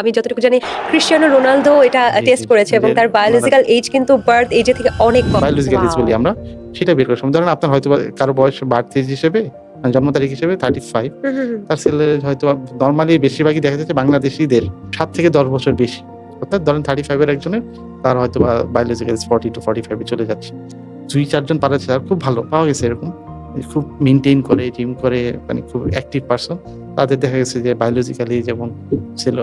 আমি যতটুকু জানি ক্রিশ্চিয়ানো রোনালদো এটা টেস্ট করেছে এবং তার বায়োলজিক্যাল এজ কিন্তু বার্থ এজে থেকে অনেক কম। বায়োলজিক্যাল এজ বলি আমরা সেটা বের সময়। ধরেন আপনার হয়তো কারও বয়স বার্থ এজ হিসেবে মানে জন্ম তারিখ হিসেবে থার্টি ফাইভ। তার ছেলে হয়তো নর্মালি বেশিরভাগই দেখা যাচ্ছে বাংলাদেশিদের সাত থেকে দশ বছর বেশি। অর্থাৎ ধরেন থার্টি ফাইভের একজনের তার হয়তো বা বায়োলজিক্যাল ফর্টি টু ফর্টি ফাইভে চলে যাচ্ছে। দুই চারজন পারা খুব ভালো পাওয়া গেছে এরকম। খুব মেনটেন করে জিম করে মানে খুব অ্যাক্টিভ পার্সন তাদের দেখা গেছে যে বায়োলজিক্যালি যেমন ছিল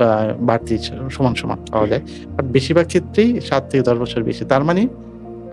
বাড়তি সমান সমান পাওয়া যায়। বাট বেশিরভাগ ক্ষেত্রেই সাত থেকে দশ বছর বেশি। তার মানে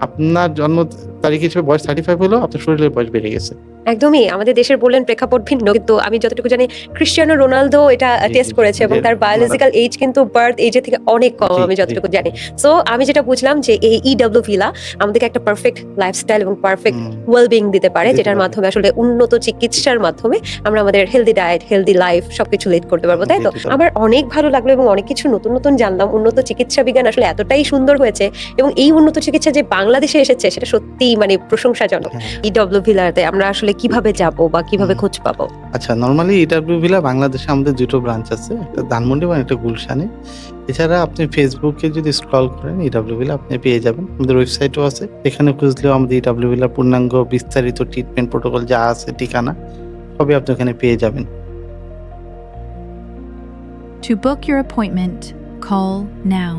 আপনার জন্ম তারিখ হিসেবে বয়স থার্টি ফাইভ হলেও আপনার শরীরের বয়স বেড়ে গেছে। একদমই আমাদের দেশের বললেন প্রেক্ষাপট ভিন্ন কিন্তু আমি যতটুকু জানি ক্রিশ্চিয়ানো রোনালদো এটা টেস্ট করেছে এবং তার বায়োলজিক্যাল এজ কিন্তু বার্থ এজে থেকে অনেক কম আমি যতটুকু জানি। সো আমি যেটা বুঝলাম যে এই ইডব্লিউ ভিলা আমাদেরকে একটা পারফেক্ট লাইফস্টাইল এবং পারফেক্ট ওয়েলবিং দিতে পারে যেটার মাধ্যমে আসলে উন্নত চিকিৎসার মাধ্যমে আমরা আমাদের হেলদি ডায়েট হেলদি লাইফ সবকিছু লিড করতে পারব তাই তো? আমার অনেক ভালো লাগল এবং অনেক কিছু নতুন নতুন জানলাম। উন্নত চিকিৎসা বিজ্ঞান আসলে এতটাই সুন্দর হয়েছে এবং এই উন্নত চিকিৎসা যে বাংলাদেশে এসেছে সেটা সত্যিই মানে প্রশংসাজনক। হ্যাঁ। ইডব্লিউ ভিলাতে আমরা আসলে কীভাবে যাব বা কীভাবে খোঁজ পাবো? আচ্ছা নর্মালি ইডাব্লিউ ভিলা বাংলাদেশে আমাদের দুটো ব্রাঞ্চ আছে। একটা ধানমন্ডি এবং একটা গুলশানে। এছাড়া আপনি ফেসবুকে যদি স্ক্রল করেন ইডাব্লিউ ভিলা আপনি পেয়ে যাবেন। আমাদের ওয়েবসাইটও আছে। এখানে খুঁজলেও আমাদের ইডাব্লিউ ভিলার পূর্ণাঙ্গ বিস্তারিত ট্রিটমেন্ট প্রোটোকল যা আছে ঠিকানা সবই আপনি ওখানে পেয়ে যাবেন। To book your appointment, call now.